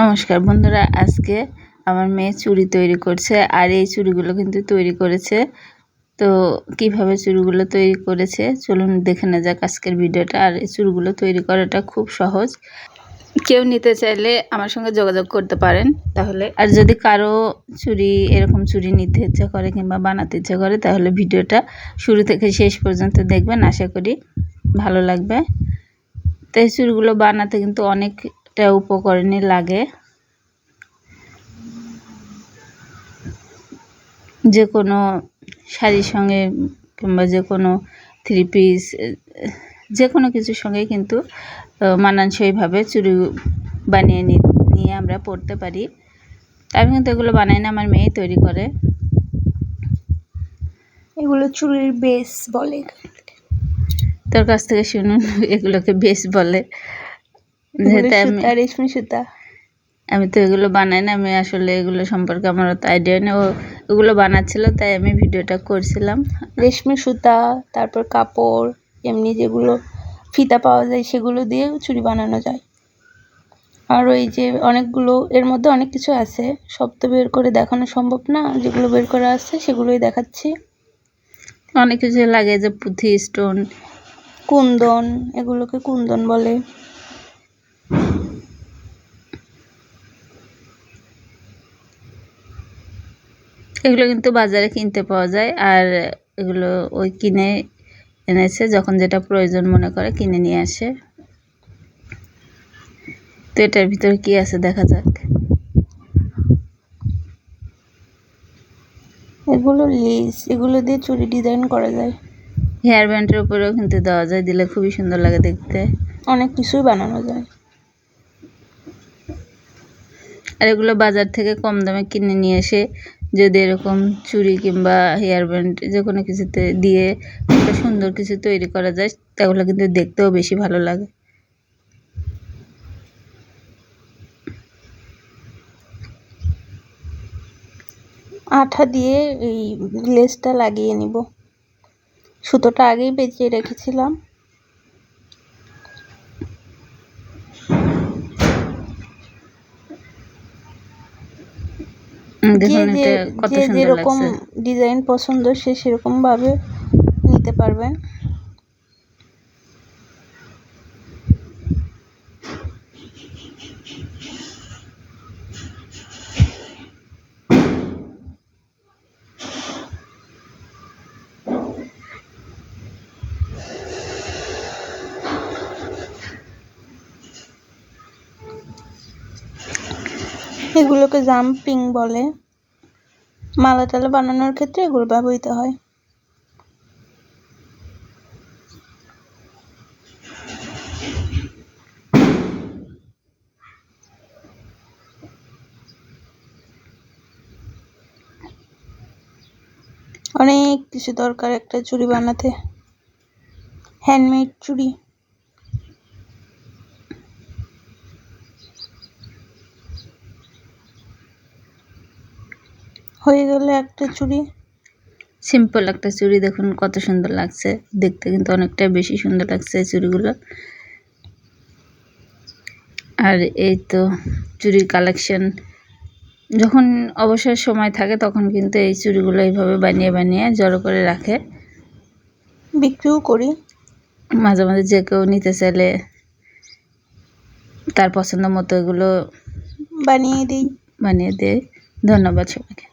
নমস্কার বন্ধুরা, আজকে আমার মেয়ে চুড়ি তৈরি করছে আর এই চুড়িগুলো কিন্তু তৈরি করেছে। তো কীভাবে চুড়িগুলো তৈরি করেছে চলুন দেখে না যাক আজকের ভিডিওটা। আর এই চুড়িগুলো তৈরি করাটা খুব সহজ। কেউ নিতে চাইলে আমার সঙ্গে যোগাযোগ করতে পারেন তাহলে। আর যদি কারও চুড়ি, এরকম চুড়ি নিতে ইচ্ছে করে কিংবা বানাতে ইচ্ছে করে, তাহলে ভিডিওটা শুরু থেকে শেষ পর্যন্ত দেখবেন। আশা করি ভালো লাগবে। তো এই চুড়িগুলো বানাতে কিন্তু অনেকটা উপকরণই লাগে। যে কোনো শাড়ির সঙ্গে কিংবা যে কোনো থ্রি পিস যে কোনো কিছুর সঙ্গে কিন্তু মানানসইভাবে চুড়ি বানিয়ে নিয়ে আমরা পরতে পারি। আমি কিন্তু এগুলো বানাই না আমার মেয়ে তৈরি করে। এগুলো চুড়ির বেস বলে। তোর কাছ থেকে শুনুন এগুলোকে বেশ বলে। রেশমি সুতা আমি তো এগুলো বানাই না আমি আসলে এগুলো সম্পর্কে আমার অত আইডিয়া নেই। ও এগুলো বানাচ্ছিল তাই আমি ভিডিওটা করছিলাম। রেশমি সুতা তারপর কাপড় এমনি যেগুলো ফিতা পাওয়া যায় সেগুলো দিয়ে চুড়ি বানানো যায়। আর ওই যে অনেকগুলো এর মধ্যে অনেক কিছু আছে। সব তো বের করে দেখানো সম্ভব না যেগুলো বের করা আছে সেগুলোই দেখাচ্ছি। অনেক কিছু লাগে যে পুঁথি স্টোন। কুন্দন এগুলোকে কুন্দন বলে। এগুলো কিন্তু বাজারে কিনতে পাওয়া যায়। আর এগুলো ওই কিনে এনেছে যখন যেটা প্রয়োজন মনে করে কিনে নিয়ে আসে। তো এটার ভিতরে কি আছে দেখা যাক। এগুলো লেস এগুলো দিয়ে চুরি ডিজাইন করা যায়। হেয়ার ব্যান্ডের উপরেও কিন্তু দেওয়া যায় দিলে খুবই সুন্দর লাগে দেখতে। অনেক কিছুই বানানো যায়। আর এগুলো বাজার থেকে কম দামে কিনে নিয়ে এসে যদি এরকম চুড়ি কিংবা হেয়ার ব্যান্ড যে কোনো কিছুতে দিয়ে একটা সুন্দর কিছু তৈরি করা যায়, তাহলে কিন্তু দেখতেও বেশি ভালো লাগে। আঠা দিয়ে এই লেসটা লাগিয়ে নিব। সুতোটা আগেই বেঁচিয়ে রেখেছিলাম। দেখুন যে এটা কত যে সুন্দর যেরকম লাগছে। ডিজাইন পছন্দ সে সেরকম ভাবে নিতে পারবেন। এগুলোকে জাম্পিং বলে। মালা টালা বানানোর ক্ষেত্রে এগুলো ব্যবহৃত হয়। অনেক কিছু দরকার একটা চুড়ি বানাতে। হ্যান্ডমেড চুড়ি। হয়ে গেলে একটা চুড়ি। সিম্পল একটা চুড়ি দেখুন কত সুন্দর লাগছে। দেখতে কিন্তু অনেকটা বেশি সুন্দর লাগছে এই চুড়িগুলো। আর এই তো চুড়ির কালেকশন যখন অবসর সময় থাকে তখন কিন্তু এই চুড়িগুলো এইভাবে বানিয়ে বানিয়ে জড়ো করে রাখে। বিক্রিও করি। মাঝে মাঝে যে কেউ নিতে চাইলে তার পছন্দ মতো এগুলো বানিয়ে দিই। বানিয়ে দেয়। ধন্যবাদ সবাইকে।